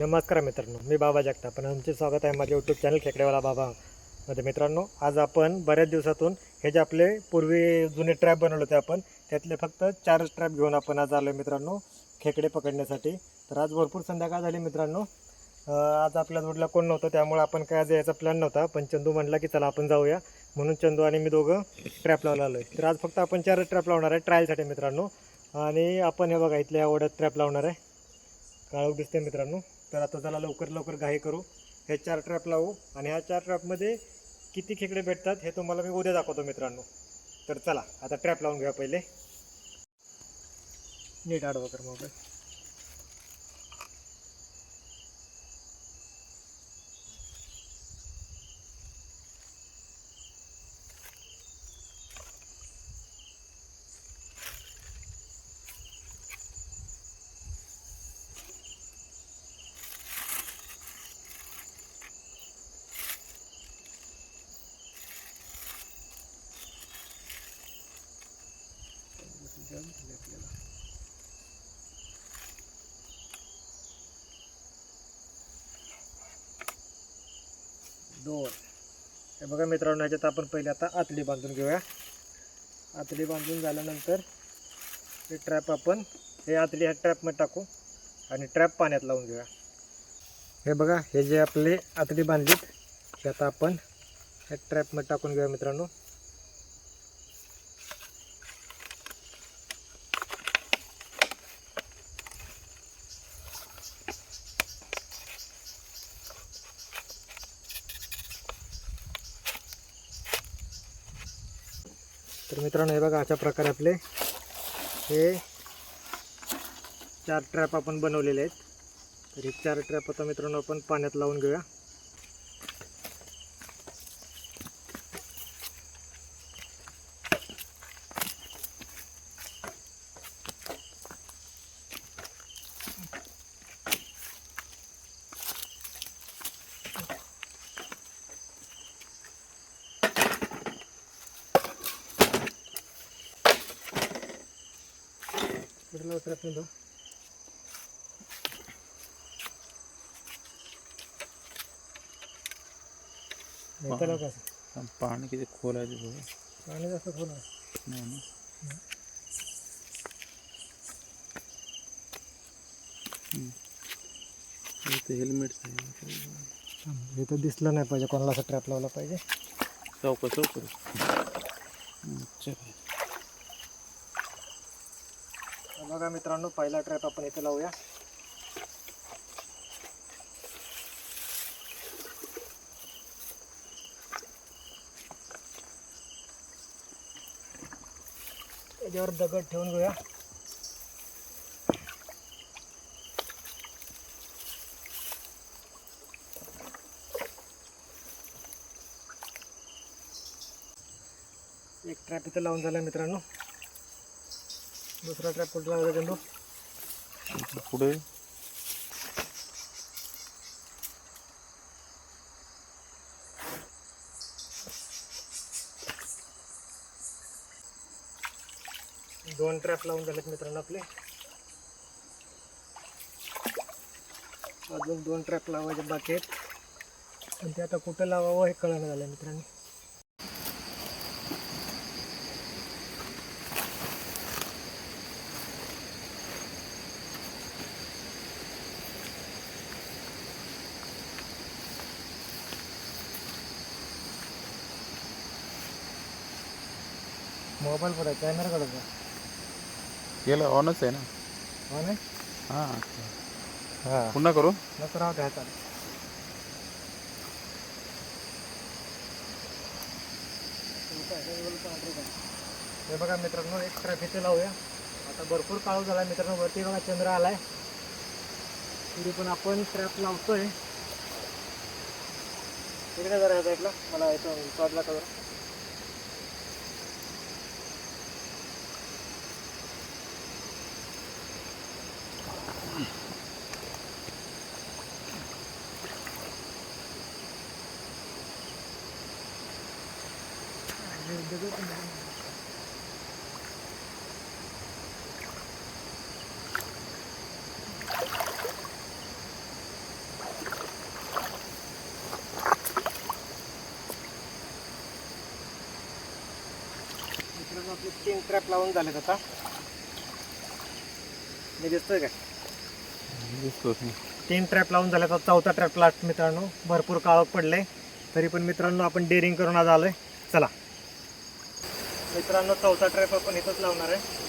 नमस्कार मित्रांनो मी बाबा जगताप. आणि आमचे स्वागत आहे माझ्या यूट्यूब चॅनल खेकडेवाला बाबा. मध्ये मित्रांनो आज आपण बऱ्याच दिवसातून हे जे आपले पूर्वी जुने ट्रॅप बनवले होते आपण त्यातले फक्त चारच ट्रॅप घेऊन आपण आज आलो मित्रांनो खेकडे पकडण्यासाठी. तर आज भरपूर संध्याकाळ झाली मित्रांनो. आज आपल्या जोडला कोण नव्हतं त्यामुळे आपण काय आज यायचा प्लॅन नव्हता पण चंदू म्हणला की चला आपण जाऊया. म्हणून चंदू आणि मी दोघं ट्रॅप लावला आलो आहे तर आज फक्त आपण चारच ट्रॅप लावणार आहे ट्रायलसाठी मित्रांनो. आणि आपण हे बघा इथल्या ओढ्यात ट्रॅप लावणार आहे. काळोख दिसते मित्रांनो. तर आता त्याला लवकर लवकर घाई करू. हे चार ट्रॅप लावू आणि ह्या चार ट्रॅपमध्ये किती खेकडे भेटतात हे तुम्हाला मी उद्या दाखवतो मित्रांनो. तर चला आता ट्रॅप लावून घ्या पहिले. नीट आडवा कर मोबाईल. दोन. हे बघा मित्रांनो ह्याच्यात आपण पहिले आता आतली बांधून घेऊया. आतली बांधून झाल्यानंतर हे ट्रॅप आपण हे आतली ह्या ट्रॅपमध्ये टाकू आणि ट्रॅप पाण्यात लावून घेऊया. हे बघा हे जे आपले आतली बांधलीत हे आता आपण ह्या ट्रॅपमध्ये टाकून घेऊया मित्रांनो. मित्रांनो हे बघा अशा प्रकारे आपले हे चार ट्रॅप आपण बनवलेले आहेत. तर हे चार ट्रॅप आता मित्रांनो आपण पाण्यात लावून घेऊया. कुठला ट्रॅप नाही तो नेताला कसं? पाणी किती खोल आहे ते बघा पाणी जास्त खोल। आहे. नाही। ना हम्म. इथं हेल्मेट हे तर दिसलं नाही पाहिजे कोणाला असं ट्रॅप लावला पाहिजे चौक चौक चल। बघा मित्रांनो पहिला ट्रॅप आपण इथे लावूया. त्याच्यावर दगड ठेवून घेऊया. एक ट्रॅप इथं लावून झाला मित्रांनो. दुसरा ट्रॅप कुठला लावला चंदू पुढे. दोन ट्रॅप लावून झालेत मित्रांनो आपले. अजून दोन ट्रॅप लावायचे बाकी आहेत. पण ते आता कुठं लावावं हे कळलं झालं मित्रांनो. मोबाईल कुठं कॅमेरा काढत गेलं ऑनच आहे ना? हो नाही हां हां. पुन्हा करू? नको राहू द्या हातात हे बघा मित्रांनो एक ट्रॅप इथे लावूया. आता भरपूर काळू झाला मित्रांनो वरती बघा चंद्र आलाय. तरी पण आपण ट्रॅप लावतोय. तिकडे जरा या साईडला मला याचा शॉटला का तीन ट्रॅप लावून झालेत आता. मी दिसतोय काय? तीन ट्रॅप लावून झाले तर चौथा ट्रॅप लास्ट मित्रांनो. भरपूर काळ पडले तरी पण मित्रांनो आपण डेअरिंग करून आज आलोय. चला. मित्रांनो चौथा ट्रॅप आपण इथंच लावणार आहे.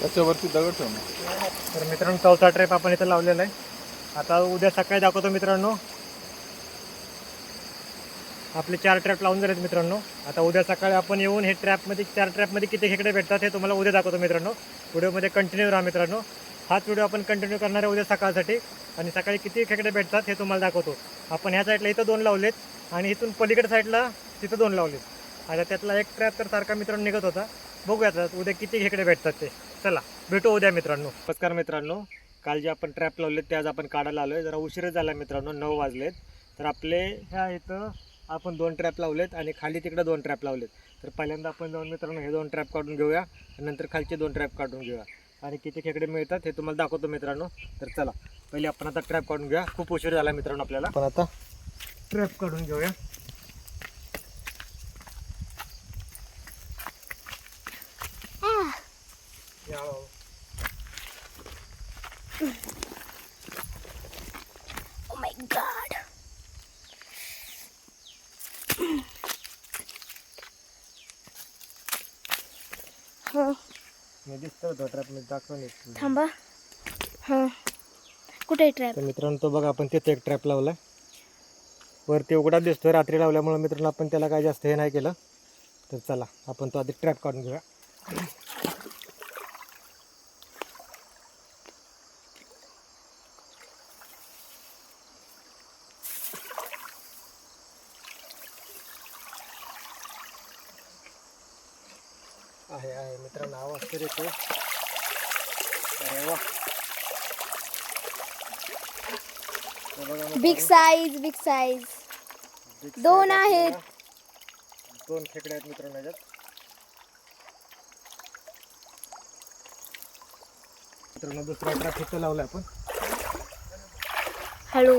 त्याच्यावरती दगड ठेवणार. तर मित्रांनो चौथा ट्रॅप आपण इथं लावलेला आहे. आता उद्या सकाळी दाखवतो मित्रांनो. आपले चार ट्रॅप लावून झालेत मित्रांनो. आता उद्या सकाळी आपण येऊन हे ट्रॅपमध्ये चार ट्रॅपमध्ये किती खेकडे भेटतात हे तुम्हाला उद्या दाखवतो मित्रांनो. व्हिडिओमध्ये कंटिन्यू राहा मित्रांनो. हाच व्हिडिओ आपण कंटिन्यू करणार आहे उद्या सकाळसाठी. आणि सकाळी किती खेकडे भेटतात हे तुम्हाला दाखवतो. आपण ह्या साईडला इथं दोन लावलेत आणि इथून पलीकडे साईडला तिथं दोन लावलेत. आता त्यातला एक ट्रॅप तर सारखा मित्रांनो निघत होता. बघूयात उद्या किती खेकडे भेटतात ते. चला भेटू उद्या मित्रांनो. नमस्कार मित्रांनो काल जे आपण ट्रॅप लावलेत ते आज आपण काढायला आलोय. जरा उशीरच झाला मित्रांनो नऊ वाजलेत. तर आपले ह्या इथं आपण दोन ट्रॅप लावलेत आणि खाली तिकडे दोन ट्रॅप लावलेत. तर पहिल्यांदा आपण जाऊन मित्रांनो हे दोन ट्रॅप काढून घेऊया आणि नंतर खालचे दोन ट्रॅप काढून घेऊया. आणि किती खेकडे मिळतात हे तुम्हाला दाखवतो मित्रांनो. तर चला पहिले आपण आता ट्रॅप काढून घेऊया. खूप उशीर झाला मित्रांनो आपल्याला. पण आता ट्रॅप काढून घेऊया या हो. Oh my god. हो मी दिसतो होतो ट्रॅप मी दाखवून थांबा. हां. कुठे ट्रॅप तर मित्रांनो तो बघा आपण तिथे एक ट्रॅप लावला वरती उघडा दिसतोय रात्री लावल्यामुळे मित्रांनो आपण त्याला काय जास्त हे नाही केलं. तर चला आपण तो आधी ट्रॅप काढून घेऊया. आहे आहे. मित्रांनो आवाज तर येतो अरे वा. Big size big size Big दोन size आहेत. दोन खेकडे आहेत मित्रांनो याच्यात. मित्रांनो दुसरा ट्रॅक इथं लावला आपण. हळू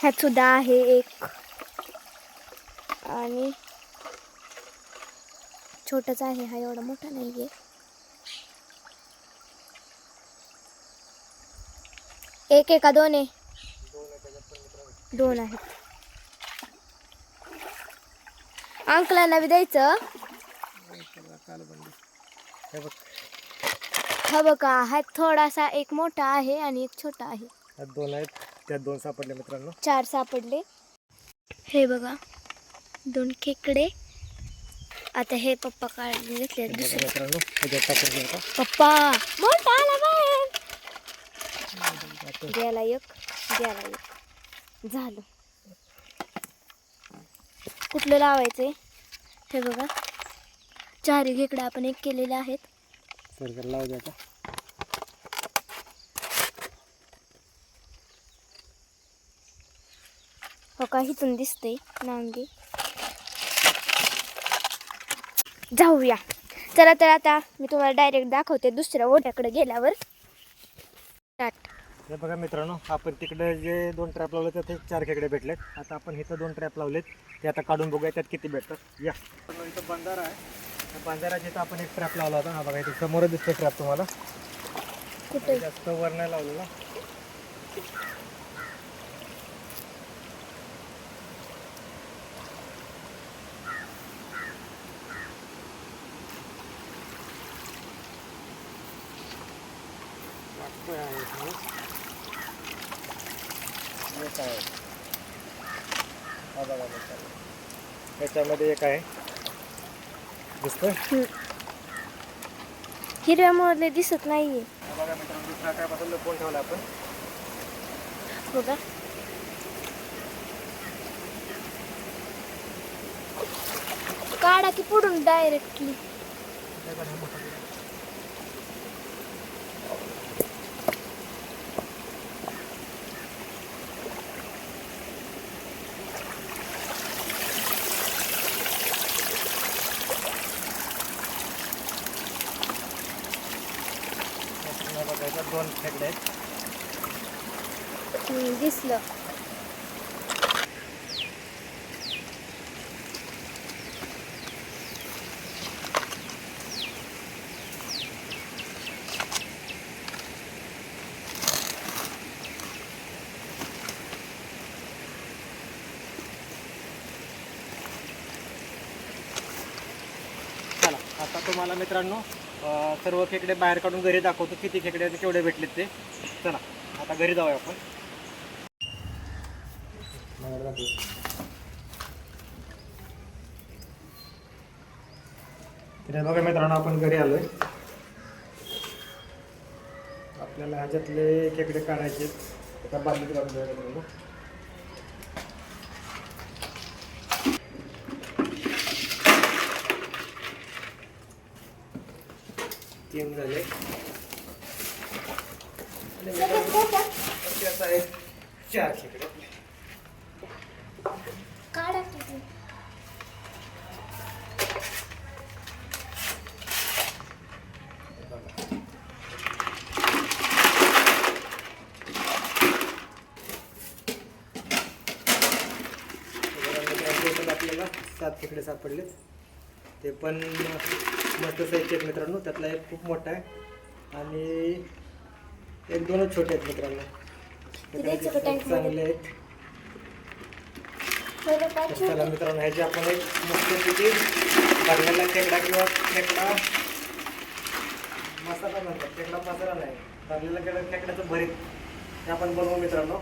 ह्यात सुद्धा आहे एक. आणि छोटाच आहे हा एवढा मोठा नाही आहे एक एका दोन आहे? दोन आहेत. अंकलांना बी द्यायचं. हा बघा हा थोडासा एक मोठा आहे आणि एक छोटा आहे. दोन आहेत. त्यात दोन सापडले मित्रांनो. चार सापडले. हे बघा दोन खेकडे. आता हे पप्पा काढून घेतले दुसरे. मित्रांनो ह्याच्यात टाकून घेऊ आता. पप्पा मोठा आला बाहेर गेला एक गेला एक. झालं. कुठलं लावायचंय? हे बघा. चारी खेकडे आपण एक केलेले आहेत. सर सर लावू दे आता. हो का इथून दिसते नांगी. जाऊया. चला तर आता मी तुम्हाला डायरेक्ट दाखवते दुसऱ्या ओढ्याकडे गेल्यावर. हे बघा मित्रांनो आपण तिकडे जे दोन ट्रॅप लावले त्यात चार खेकडे भेटलेत. आता आपण इथं दोन ट्रॅप लावलेत. ते आता काढून बघूया त्यात किती भेटतात. या. इथं बंधारा आहे. त्या बंधाराच्या इथं आपण एक ट्रॅप लावला होता. हा बघा इथे समोर दिसतो ट्रॅप तुम्हाला. कुठे? जास्त वर नाही लावलेला. इथे. एक आहे. हा दिसतोय दिसत नाहीये. बघा मित्रांनो दुसरा काय बदललं फोन ठेवला आपण. बघा काढा की पुढून डायरेक्टली दोन खेकडे आहेत. दिसलं. चला आता तुम्हाला मित्रांनो सर्व खेकडे बाहेर काढून घरी दाखवतो. किती खेकडे केवढे भेटलेत ते. चला आता घरी जाऊया आपण. बाहेर बघा मित्रांनो आपण घरी आलोय. आपल्याला ह्याच्यातले खेकडे काढायचे त्या बादलीत झाले. चार खेकडे. आपल्याला सात खेकडे सापडले ते पण मस्त साईजचे आहेत मित्रांनो. त्यातला एक खूप मोठा आहे. आणि एक दोनच छोटे आहेत मित्रांनो? चांगले आहेत. चला मित्रांनो ह्याची आपण एक मस्तपैकी भरलेला खेकडा किंवा खेकडा मसाला म्हणतात खेकडा मसाला नाही. भरलेला खेकडा खेकड्याचं भरीत हे आपण बनवू मित्रांनो.